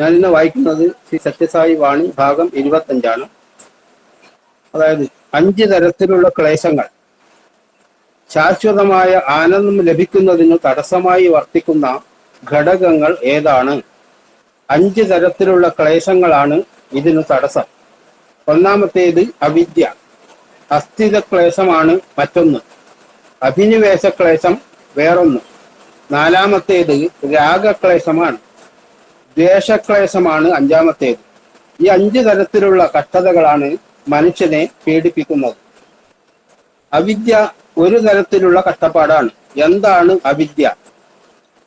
ഞാൻ ഇന്ന് വായിക്കുന്നത് ശ്രീ സത്യസായി വാണി ഭാഗം ഇരുപത്തഞ്ചാണ്. അതായത് അഞ്ച് തരത്തിലുള്ള ക്ലേശങ്ങൾ. ശാശ്വതമായ ആനന്ദം ലഭിക്കുന്നതിന് തടസ്സമായി വർത്തിക്കുന്ന ഘടകങ്ങൾ ഏതാണ്? അഞ്ച് തരത്തിലുള്ള ക്ലേശങ്ങളാണ് ഇതിനു തടസ്സം. ഒന്നാമത്തേത് അവിദ്യ. അസ്ഥിത ക്ലേശമാണ് മറ്റൊന്ന്. അഭിനിവേശ ക്ലേശം വേറൊന്ന്. നാലാമത്തേത് രാഗക്ലേശമാണ്. ദ്വേഷക്ലേശമാണ് അഞ്ചാമത്തേത്. ഈ അഞ്ച് തരത്തിലുള്ള കഷ്ടതകളാണ് മനുഷ്യനെ പീഡിപ്പിക്കുന്നത്. അവിദ്യ ഒരു തരത്തിലുള്ള കഷ്ടപ്പാടാണ്. എന്താണ് അവിദ്യ?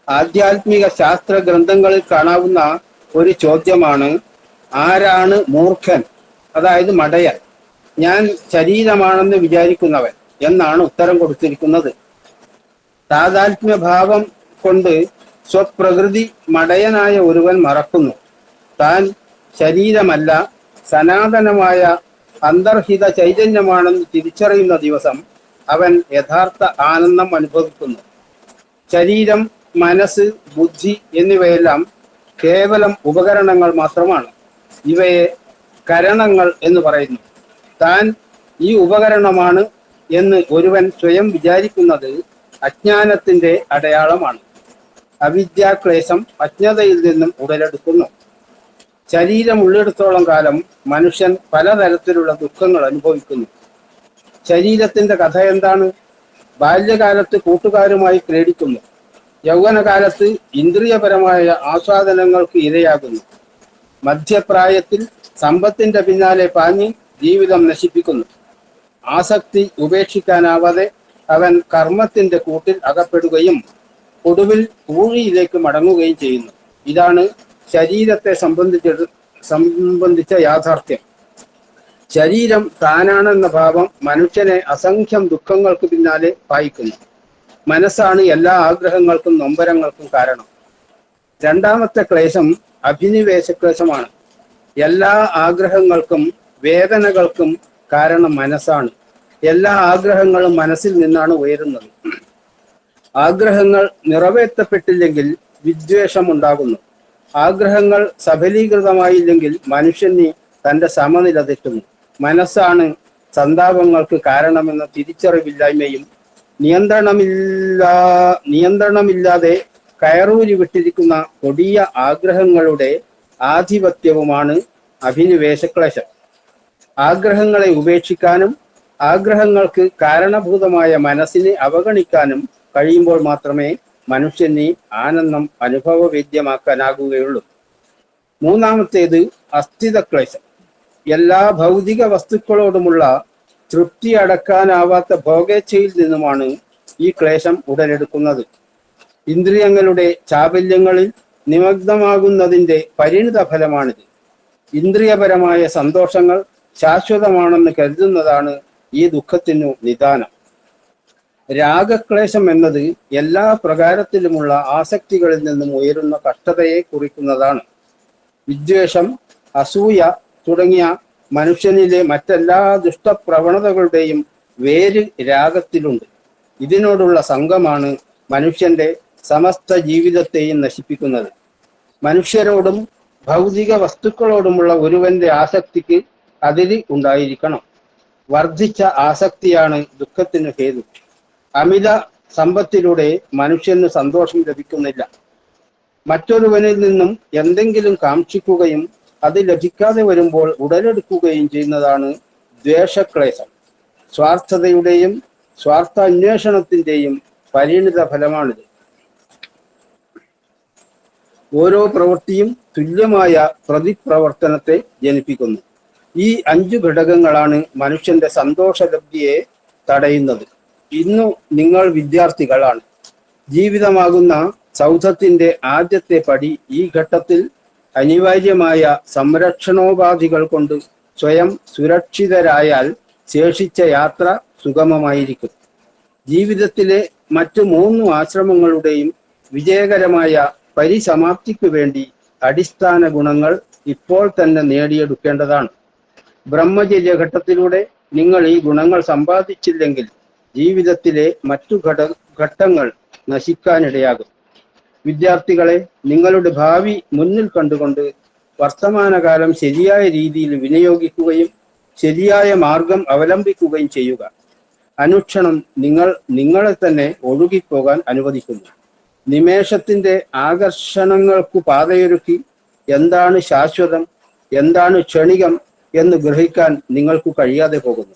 ആധ്യാത്മിക ശാസ്ത്ര ഗ്രന്ഥങ്ങളിൽ കാണാവുന്ന ഒരു ചോദ്യമാണ് ആരാണ് മൂർഖൻ? അതായത് മടയൻ. ഞാൻ ശരീരമാണെന്ന് വിചാരിക്കുന്നവൻ എന്നാണ് ഉത്തരം കൊടുത്തിരിക്കുന്നത്. താതാത്മ്യ ഭാവം കൊണ്ട് സ്വപ്രകൃതി മടയനായ ഒരുവൻ മറക്കുന്നു. താൻ ശരീരമല്ല സനാതനമായ അന്തർഹിത ചൈതന്യമാണെന്ന് തിരിച്ചറിയുന്ന ദിവസം അവൻ യഥാർത്ഥ ആനന്ദം അനുഭവിക്കുന്നു. ശരീരം മനസ്സ് ബുദ്ധി എന്നിവയെല്ലാം കേവലം ഉപകരണങ്ങൾ മാത്രമാണ്. ഇവയെ കരണങ്ങൾ എന്ന് പറയുന്നു. താൻ ഈ ഉപകരണമാണ് എന്ന് ഒരുവൻ സ്വയം വിചാരിക്കുന്നത് അജ്ഞാനത്തിന്റെ അടയാളമാണ്. അവിദ്യാക്ലേശം അജ്ഞതയിൽ നിന്നും ഉടലെടുക്കുന്നു. ശരീരം ഉള്ളിടത്തോളം കാലം മനുഷ്യൻ പലതരത്തിലുള്ള ദുഃഖങ്ങൾ അനുഭവിക്കുന്നു. ശരീരത്തിന്റെ കഥ എന്താണ്? ബാല്യകാലത്ത് കൂട്ടുകാരുമായി ക്രീഡിക്കുന്നു. യൗവനകാലത്ത് ഇന്ദ്രിയപരമായ ആസ്വാദനങ്ങൾക്ക് ഇരയാകുന്നു. മധ്യപ്രായത്തിൽ സമ്പത്തിന്റെ പിന്നാലെ പാഞ്ഞ് ജീവിതം നശിപ്പിക്കുന്നു. ആസക്തി ഉപേക്ഷിക്കാനാവാതെ അവൻ കർമ്മത്തിന്റെ കൂട്ടിൽ അകപ്പെടുകയും ഒടുവിൽ ഊഴിയിലേക്ക് മടങ്ങുകയും ചെയ്യുന്നു. ഇതാണ് ശരീരത്തെ സംബന്ധിച്ച സംബന്ധിച്ച യാഥാർത്ഥ്യം. ശരീരം താനാണെന്ന ഭാവം മനുഷ്യനെ അസംഖ്യം ദുഃഖങ്ങൾക്ക് പിന്നാലെ പായിക്കുന്നു. മനസ്സാണ് എല്ലാ ആഗ്രഹങ്ങൾക്കും നൊമ്പരങ്ങൾക്കും കാരണം. രണ്ടാമത്തെ ക്ലേശം അഭിനിവേശ ക്ലേശമാണ് എല്ലാ ആഗ്രഹങ്ങൾക്കും വേദനകൾക്കും കാരണം മനസ്സാണ്. എല്ലാ ആഗ്രഹങ്ങളും മനസ്സിൽ നിന്നാണ് ഉയരുന്നത്. ആഗ്രഹങ്ങൾ നിറവേറ്റപ്പെട്ടില്ലെങ്കിൽ വിദ്വേഷം ഉണ്ടാകുന്നു ആഗ്രഹങ്ങൾ സഫലീകൃതമായില്ലെങ്കിൽ മനുഷ്യന് തന്റെ സമനില തെറ്റുന്നു. മനസ്സാണ് സന്താപങ്ങൾക്ക് കാരണമെന്ന തിരിച്ചറിവില്ലായ്മയും നിയന്ത്രണമില്ലാ നിയന്ത്രണമില്ലാതെ കയറൂരി വിട്ടിരിക്കുന്ന കൊടിയ ആഗ്രഹങ്ങളുടെ ആധിപത്യവുമാണ് അഭിനിവേശക്ലേശം. ആഗ്രഹങ്ങളെ ഉപേക്ഷിക്കാനും ആഗ്രഹങ്ങൾക്ക് കാരണഭൂതമായ മനസ്സിനെ അവഗണിക്കാനും കഴിയുമ്പോൾ മാത്രമേ മനുഷ്യന് ആനന്ദം അനുഭവവേദ്യമാക്കാനാകുകയുള്ളൂ. മൂന്നാമത്തേത് അസ്ഥിതക്ലേശം. എല്ലാ ഭൗതിക വസ്തുക്കളോടുമുള്ള തൃപ്തി അടക്കാനാവാത്ത ഭോഗേച്ഛയിൽ നിന്നുമാണ് ഈ ക്ലേശം ഉടലെടുക്കുന്നത്. ഇന്ദ്രിയങ്ങളുടെ ചാബല്യങ്ങളിൽ നിമഗ്നമാകുന്നതിന്റെ പരിണിത ഫലമാണിത്. ഇന്ദ്രിയപരമായ സന്തോഷങ്ങൾ ശാശ്വതമാണെന്ന് കരുതുന്നതാണ് ഈ ദുഃഖത്തിനു നിദാനം. രാഗക്ലേശം എന്നത് എല്ലാ പ്രകാരത്തിലുമുള്ള ആസക്തികളിൽ നിന്നും ഉയരുന്ന കഷ്ടതയെ കുറിക്കുന്നതാണ്. വിദ്വേഷം അസൂയ തുടങ്ങിയ മനുഷ്യനിലെ മറ്റെല്ലാ ദുഷ്ടപ്രവണതകളുടെയും വേര് രാഗത്തിലുണ്ട്. ഇതിനോടുള്ള സംഘമാണ് മനുഷ്യന്റെ സമസ്ത ജീവിതത്തെയും നശിപ്പിക്കുന്നത്. മനുഷ്യരോടും ഭൗതിക വസ്തുക്കളോടുമുള്ള ഒരുവന്റെ ആസക്തിക്ക് അതിൽ ഉണ്ടായിരിക്കണം. വർദ്ധിച്ച ആസക്തിയാണ് ദുഃഖത്തിന് ഹേതു. അമിത സമ്പത്തിലൂടെ മനുഷ്യന് സന്തോഷം ലഭിക്കുന്നില്ല. മറ്റൊരുവനിൽ നിന്നും എന്തെങ്കിലും കാക്ഷിക്കുകയും അത് ലഭിക്കാതെ വരുമ്പോൾ ഉടലെടുക്കുകയും ചെയ്യുന്നതാണ് ദ്വേഷക്ലേശം. സ്വാർത്ഥതയുടെയും സ്വാർത്ഥ അന്വേഷണത്തിന്റെയും പരിണിത ഫലമാണിത്. ഓരോ പ്രവൃത്തിയും തുല്യമായ പ്രതിപ്രവർത്തനത്തെ ജനിപ്പിക്കുന്നു. ഈ അഞ്ചു ഘടകങ്ങളാണ് മനുഷ്യന്റെ സന്തോഷലബ്ധിയെ തടയുന്നത്. ഇന്നു നിങ്ങൾ വിദ്യാർത്ഥികളാണ്. ജീവിതമാകുന്ന സൗധത്തിന്റെ ആദ്യത്തെ പടി ഈ ഘട്ടത്തിൽ അനിവാര്യമായ സംരക്ഷണോപാധികൾ കൊണ്ട് സ്വയം സുരക്ഷിതരായാൽ ശേഷിച്ച യാത്ര സുഗമമായിരിക്കും. ജീവിതത്തിലെ മറ്റു മൂന്ന് ആശ്രമങ്ങളുടെയും വിജയകരമായ പരിസമാപ്തിക്കു വേണ്ടി അടിസ്ഥാന ഗുണങ്ങൾ ഇപ്പോൾ തന്നെ നേടിയെടുക്കേണ്ടതാണ്. ബ്രഹ്മചര്യ ഘട്ടത്തിലൂടെ നിങ്ങൾ ഈ ഗുണങ്ങൾ സമ്പാദിച്ചില്ലെങ്കിൽ ജീവിതത്തിലെ മറ്റു ഘട ഘട്ടങ്ങൾ നശിക്കാനിടയാകും. വിദ്യാർത്ഥികളെ നിങ്ങളുടെ ഭാവി മുന്നിൽ കണ്ടുകൊണ്ട് വർത്തമാനകാലം ശരിയായ രീതിയിൽ വിനിയോഗിക്കുകയും ശരിയായ മാർഗം അവലംബിക്കുകയും ചെയ്യുക. അനുക്ഷണം നിങ്ങൾ നിങ്ങളെ തന്നെ ഒഴുകിപ്പോകാൻ അനുവദിക്കുന്നു. നിമേഷത്തിന്റെ ആകർഷണങ്ങൾക്കു പാതയൊരുക്കി എന്താണ് ശാശ്വതം എന്താണ് ക്ഷണികം എന്ന് ഗ്രഹിക്കാൻ നിങ്ങൾക്ക് കഴിയാതെ പോകുന്നു.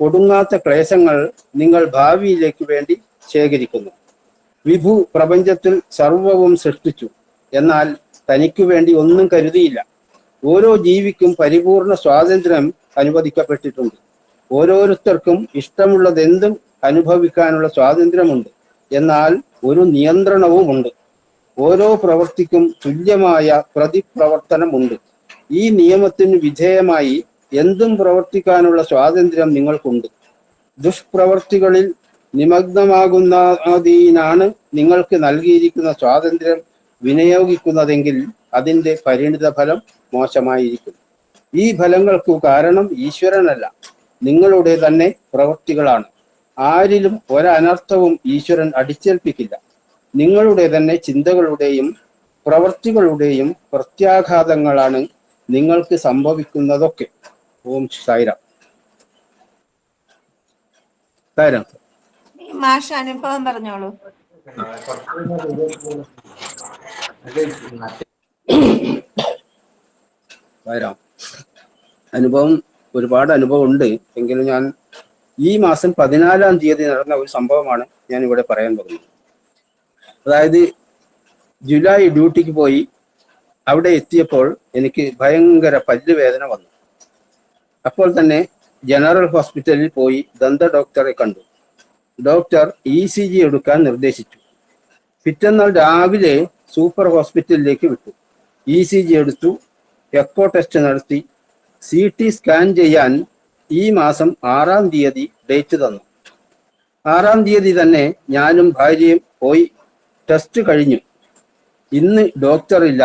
കൊടുങ്ങാത്ത ക്ലേശങ്ങൾ നിങ്ങൾ ഭാവിയിലേക്ക് വേണ്ടി ശേഖരിക്കുന്നു. വിഭു പ്രപഞ്ചത്തിൽ സർവവും സൃഷ്ടിച്ചു. എന്നാൽ തനിക്കു വേണ്ടി ഒന്നും കരുതിയില്ല. ഓരോ ജീവിക്കും പരിപൂർണ സ്വാതന്ത്ര്യം അനുവദിക്കപ്പെട്ടിട്ടുണ്ട്. ഓരോരുത്തർക്കും ഇഷ്ടമുള്ളതെന്തും അനുഭവിക്കാനുള്ള സ്വാതന്ത്ര്യമുണ്ട്. എന്നാൽ ഒരു നിയന്ത്രണവുമുണ്ട്. ഓരോ പ്രവൃത്തിക്കും തുല്യമായ പ്രതിപ്രവർത്തനമുണ്ട്. ഈ നിയമത്തിന് വിധേയമായി എന്തും പ്രവർത്തിക്കാനുള്ള സ്വാതന്ത്ര്യം നിങ്ങൾക്കുണ്ട്. ദുഷ്പ്രവർത്തികളിൽ നിമഗ്നമാകുന്നതിനാണ് നിങ്ങൾക്ക് നൽകിയിരിക്കുന്ന സ്വാതന്ത്ര്യം വിനിയോഗിക്കുന്നതെങ്കിൽ അതിന്റെ പരിണിത ഫലം മോശമായിരിക്കും. ഈ ഫലങ്ങൾക്കു കാരണം ഈശ്വരനല്ല നിങ്ങളുടെ തന്നെ പ്രവൃത്തികളാണ് ആരിലും ഒരനർത്ഥവും ഈശ്വരൻ അടിച്ചേൽപ്പിക്കില്ല. നിങ്ങളുടെ തന്നെ ചിന്തകളുടെയും പ്രവൃത്തികളുടെയും പ്രത്യാഘാതങ്ങളാണ് നിങ്ങൾക്ക് സംഭവിക്കുന്നതൊക്കെ. ഓം സായിരാം. സായിരാം. മാഷ അനുഭവം പറഞ്ഞോളൂ. വരാം അനുഭവം ഒരുപാട് അനുഭവം ഉണ്ട് എങ്കിലും ഞാൻ ഈ മാസം പതിനാലാം തീയതി നടന്ന ഒരു സംഭവമാണ് ഞാൻ ഇവിടെ പറയാൻ പോകുന്നത്. അതായത് ജൂലൈ ഡ്യൂട്ടിക്ക് പോയി അവിടെ എത്തിയപ്പോൾ എനിക്ക് ഭയങ്കര പല്ലുവേദന വന്നു. അപ്പോൾ തന്നെ ജനറൽ ഹോസ്പിറ്റലിൽ പോയി ദന്ത ഡോക്ടറെ കണ്ടു. ഡോക്ടർ ഇ സി ജി എടുക്കാൻ നിർദ്ദേശിച്ചു. പിറ്റന്നാൾ രാവിലെ സൂപ്പർ ഹോസ്പിറ്റലിലേക്ക് വിട്ടു. ഇ സി ജി എടുത്തു എക്കോ ടെസ്റ്റ് നടത്തി സി ടി സ്കാൻ ചെയ്യാൻ ഈ മാസം ആറാം തീയതി ഡേറ്റ് തന്നു. ആറാം തീയതി തന്നെ ഞാനും ഭാര്യയും പോയി ടെസ്റ്റ് കഴിഞ്ഞു. ഇന്ന് ഡോക്ടർ ഇല്ല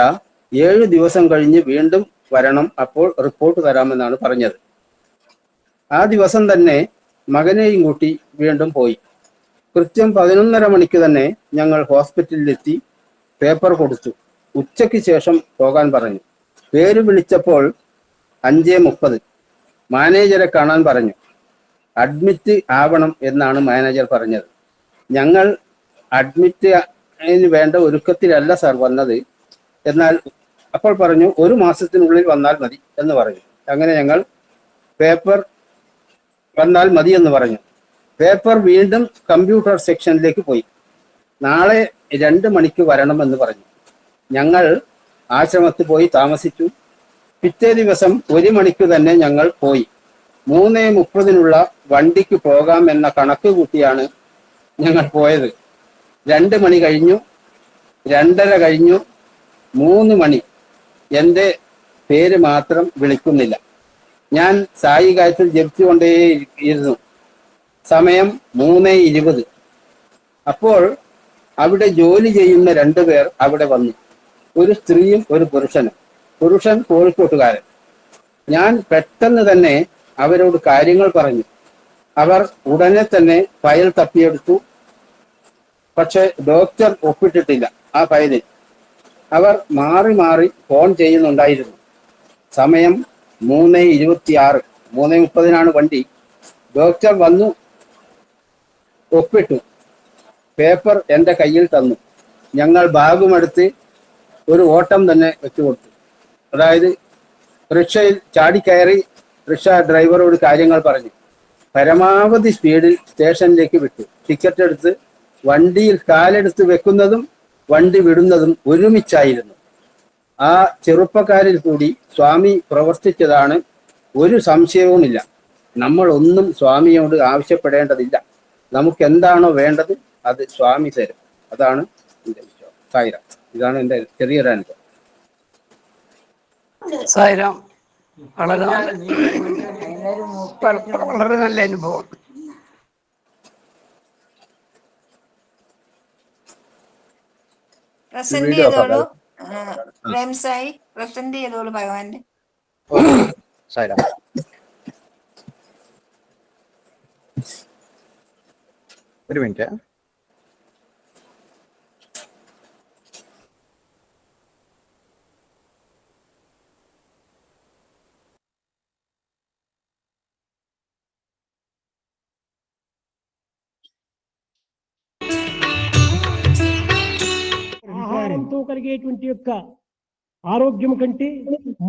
ഏഴ് ദിവസം കഴിഞ്ഞ് വീണ്ടും വരണം അപ്പോൾ റിപ്പോർട്ട് തരാമെന്നാണ് പറഞ്ഞത്. ആ ദിവസം തന്നെ മകനെയും കൂട്ടി വീണ്ടും പോയി. കൃത്യം പതിനൊന്നര മണിക്ക് തന്നെ ഞങ്ങൾ ഹോസ്പിറ്റലിലെത്തി പേപ്പർ കൊടുത്തു. ഉച്ചയ്ക്ക് ശേഷം പോകാൻ പറഞ്ഞു. പേര് വിളിച്ചപ്പോൾ അഞ്ചേ മുപ്പത്. മാനേജരെ കാണാൻ പറഞ്ഞു. അഡ്മിറ്റ് ആവണം എന്നാണ് മാനേജർ പറഞ്ഞത്. ഞങ്ങൾ അഡ്മിറ്റ് വേണ്ട ഒരുക്കത്തിലല്ല സാർ വന്നത്. എന്നാൽ അപ്പോൾ പറഞ്ഞു ഒരു മാസത്തിനുള്ളിൽ വന്നാൽ മതി എന്ന് പറഞ്ഞു. അങ്ങനെ ഞങ്ങൾ പേപ്പർ വന്നാൽ മതിയെന്ന് പറഞ്ഞു. പേപ്പർ വീണ്ടും കമ്പ്യൂട്ടർ സെക്ഷനിലേക്ക് പോയി. നാളെ രണ്ട് മണിക്ക് വരണമെന്ന് പറഞ്ഞു. ഞങ്ങൾ ആശ്രമത്തിൽ പോയി താമസിച്ചു. പിറ്റേ ദിവസം ഒരു മണിക്ക് തന്നെ ഞങ്ങൾ പോയി. മൂന്നേ മുപ്പതിനുള്ള വണ്ടിക്ക് പോകാം എന്ന കണക്ക് കൂട്ടിയാണ് ഞങ്ങൾ പോയത്. രണ്ട് മണി കഴിഞ്ഞു. രണ്ടര കഴിഞ്ഞു. മൂന്ന് മണി. എന്റെ പേര് മാത്രം വിളിക്കുന്നില്ല. ഞാൻ സായി ഗായത്രി ജപിച്ചുകൊണ്ടേ ഇരുന്നു സമയം മൂന്ന് ഇരുപത്. അപ്പോൾ അവിടെ ജോലി ചെയ്യുന്ന രണ്ടു പേർ അവിടെ വന്നു. ഒരു സ്ത്രീയും ഒരു പുരുഷനും. പുരുഷൻ കോഴിക്കോട്ടുകാരൻ. ഞാൻ പെട്ടെന്ന് തന്നെ അവരോട് കാര്യങ്ങൾ പറഞ്ഞു. അവർ ഉടനെ തന്നെ ഫയൽ തപ്പിയെടുത്തു. പക്ഷെ ഡോക്ടർ ഒപ്പിട്ടിട്ടില്ല ആ ഫയലിൽ. അവർ മാറി മാറി ഫോൺ ചെയ്യുന്നുണ്ടായിരുന്നു. സമയം മൂന്ന് ഇരുപത്തിയാറ് മൂന്ന് മുപ്പതിനാണ് വണ്ടി. ഡോക്ടർ വന്നു ഒപ്പിട്ടു. പേപ്പർ എന്റെ കയ്യിൽ തന്നു. ഞങ്ങൾ ബാഗുമെടുത്ത് ഒരു ഓട്ടം തന്നെ വെച്ചു കൊടുത്തു. അതായത് റിക്ഷയിൽ ചാടിക്കയറി റിക്ഷ ഡ്രൈവറോട് കാര്യങ്ങൾ പറഞ്ഞു. പരമാവധി സ്പീഡിൽ സ്റ്റേഷനിലേക്ക് വിട്ടു. ടിക്കറ്റ് എടുത്ത് വണ്ടിയിൽ കാലെടുത്ത് വെക്കുന്നതും വണ്ടി വിടുന്നതും ഒരുമിച്ചായിരുന്നു. ആ ചെറുപ്പക്കാരിൽ കൂടി സ്വാമി പ്രവർത്തിച്ചതാണ് ഒരു സംശയവുമില്ല. നമ്മൾ ഒന്നും സ്വാമിയോട് ആവശ്യപ്പെടേണ്ടതില്ല. നമുക്ക് എന്താണോ വേണ്ടത് അത് സ്വാമി തരും. അതാണ് എന്റെ വിശ്വാസം. സായിരാം ഇതാണ് എന്റെ ചെറിയൊരു അനുഭവം. സായിരാം വളരെ. വളരെ നല്ല അനുഭവം. പ്രസന്റ് ചെയ്തോളൂ. റംസായി? പ്രസന്റ് ചെയ്തോളൂ ഭഗവാന്റെ? സായിരാം ഒരു മിനിറ്റ്. కలిగేటువంటి యొక్క ఆరోగ్యం కంటే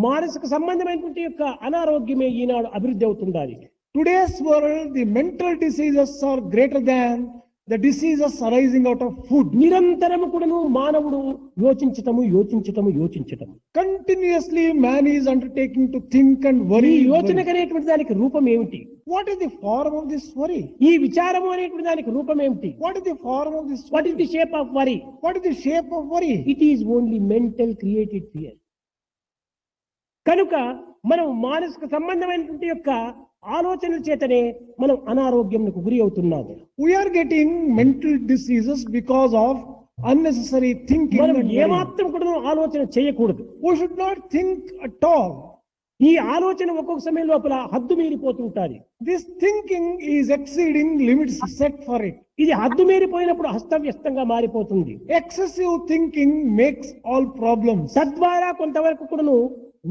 మానసిక సంబంధమైనటువంటి యొక్క అనారోగ్యమే ఈనాడు అభివృద్ధి అవుతుండాలి. Today's world the mental diseases are greater than the diseases arising out of food నిరంతరం కూడాను మానవుడు యోచించటము యోచించటము యోచించటం continuously man is undertaking to think and worry యోచనకనేటువంటి దానికి రూపం ఏమిటి? What is the form of this worry ఈ విచారము అనేటువంటి దానికి రూపం ఏమిటి? What is the form of this what is the shape of worry what is the shape of worry it is only mental created fear కనుక మనం మానసిక సంబంధమైనటువంటి యొక్క ఆలోచనల చేతనే మనం అనారోగ్యంకు గురి అవుతున్నాం we are getting mental diseases because of unnecessary thinking ఏమాత్రం కూడా ఆలోచన చేయకూడదు. We should not think at all ఈ ఆలోచన ఒక్కొక్క సమయం లోపల హద్దు మీరిపోతూ ఉంటుంది. This thinking is exceeding limits set for it ఇది హద్దు మీరిపోయినప్పుడు హస్తవ్యస్తంగా మారిపోతుంది. Excessive thinking makes all problem తద్వారా కొంతవరకు కూడాను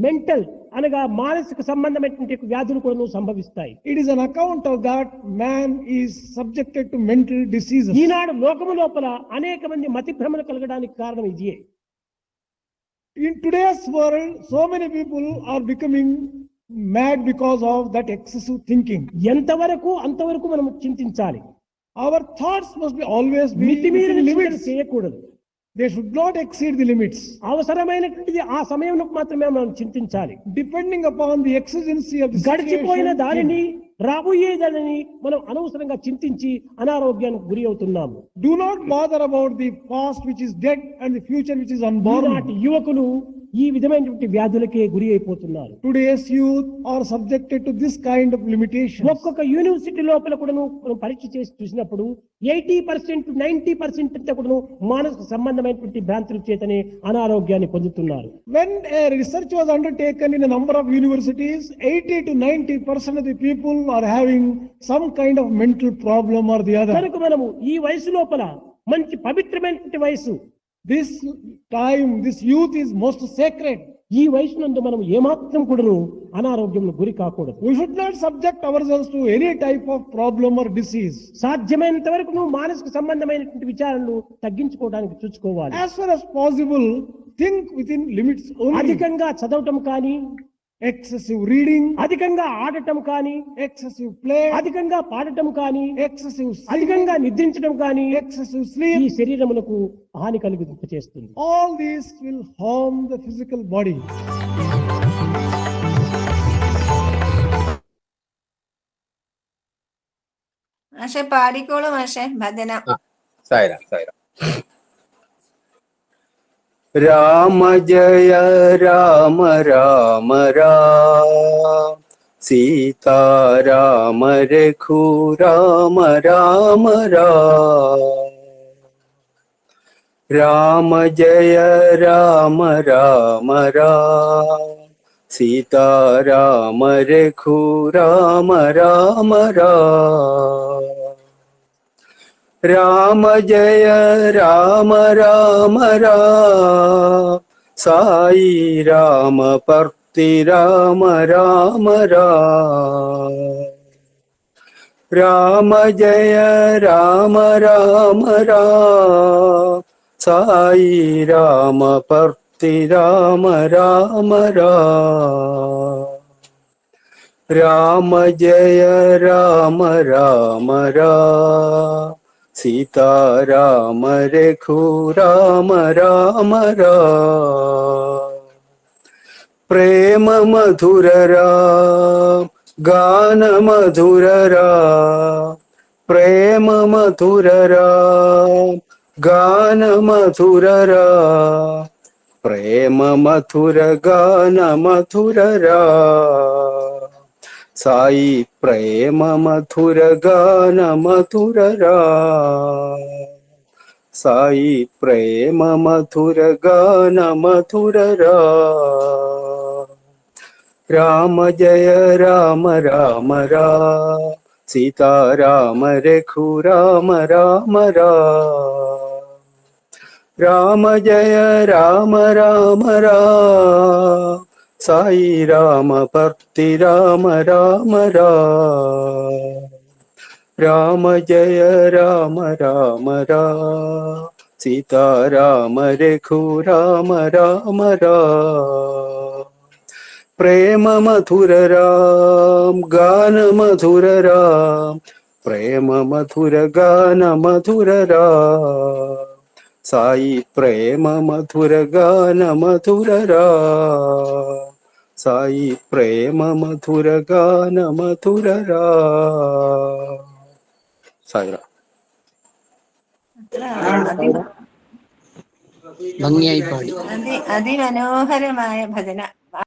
మెంటల్ అనగా మానసిక సంబంధమైనటువంటి వ్యాధులు కూడా సంభవిస్తాయి. It is on account of that man is subjected to mental disease ఈనాడు లోకము లోపల అనేక మంది మతి భ్రమలు కలగడానికి కారణం ఇదియే. in today's world so many people are becoming mad because of that excessive thinking. ఎంతవరకు అంతవరకు మనం చింతించాలి? Our thoughts must be always మితిమీరిన లిమిట్స్ చేయకూడదు. They should not exceed the limits అవసరమైనటువంటిది ఆ సమయంలో మాత్రమే మనం చింతించాలి. Depending upon the exigency of గడిచిపోయిన దానిని రాబోయేదని మనం అనవసరంగా చింతించి అనారోగ్యానికి గురి అవుతున్నాము. Do not bother about the past which is dead and the future which is unborn యువకులు ఈ విధమైనటువంటి వ్యాధులకే గురి అయిపోతున్నారు. Today's youth are subjected to this kind of limitation ఒక్కొక్క యూనివర్సిటీ లోపల కూడా మనం పరీక్ష చేసి చూసినప్పుడు ఎయిటీ పర్సెంట్ నైన్టీ పర్సెంట్ అంతా కూడా మానసిక సంబంధమైనటువంటి భ్రాంతుల చేతనే అనారోగ్యాన్ని పొందుతున్నారు. When a research was undertaken in number of universities eighty to ninety percent of the people are having some kind of mental problem or the other మనము ఈ వయసు లోపల మంచి పవిత్రమైనటువంటి వయసు this time this youth is most sacred ఈ వయసునందు మనం ఏమాత్రం కూడాను అనారోగ్యం గురి కాకూడదు. We should not subject ourselves to any type of problem or disease సాధ్యమైనంత వరకు నువ్వు మానసిక సంబంధమైనటువంటి విచారణలు తగ్గించుకోవడానికి చూసుకోవాలి. As far as possible think within limits అధికంగా చదవటం కానీ Excessive reading, అధికంగా ఆడటం కానీ excessive play, అధికంగా పాడటం కానీ excessive sleep, అధికంగా నిద్రించడం కానీ excessive ఈ sleep. శరీరములకు హాని కలిగింప చేస్తుంది All these will harm the physical body. പക്ഷെ പാടിക്കോളൂ പക്ഷെ ഭജന സായിരാം സായിരാം രാമ ജയ രാമ രാമ രാം. സീതാരാമ രഘു രാമ രാം. രാമ ജയ രാമ രാമ രാം. സീതാരാമ രഘുരാമ രാമ രാം. രാമ ജയ രാമ രാമ രാമ സായി രാമ പർത്തി രാമ രാമ രാമ ജയ രാമ രാമ രാമ സായി രാമ പർത്തി രാമ രാമ രാമ ജയ രാമ രാമ രാമ രാം പ്രേമ മധുര രാം ഗാന മധുര രാം പ്രേമ മധുര രാം ഗാന മധുര രാം പ്രേമ മധുര ഗാന മധുര രാം സായി പ്രേമ മധുര ഗാന മധുര രാം സായി പ്രേമ മധുര ഗാന മധുര രാം രാമ ജയ രാമ രാമ രാം സീതാരാമ രഘുരാമ രാമ രാം രാമ ജയ രാമ രാമ രാം സായി രാമ ഭക്തി രാമ രാമ രാം. രാമ ജയ രാമ രാമ രാം. സീതാരാമ രഘു രാമ രാമ പ്രേമ മധുര രാം ഗാന മധുര രാം. പ്രേമ മധുര ഗാന മധുര രാം. സായി പ്രേമ മധുര ഗാന മധുര രാം. സായി പ്രേമ മധുര ഗാന മധുര രാം സായിറാം. അത്ര അതി ഭംഗിയായി പാടി. അതി അതിമനോഹരമായ ഭജന.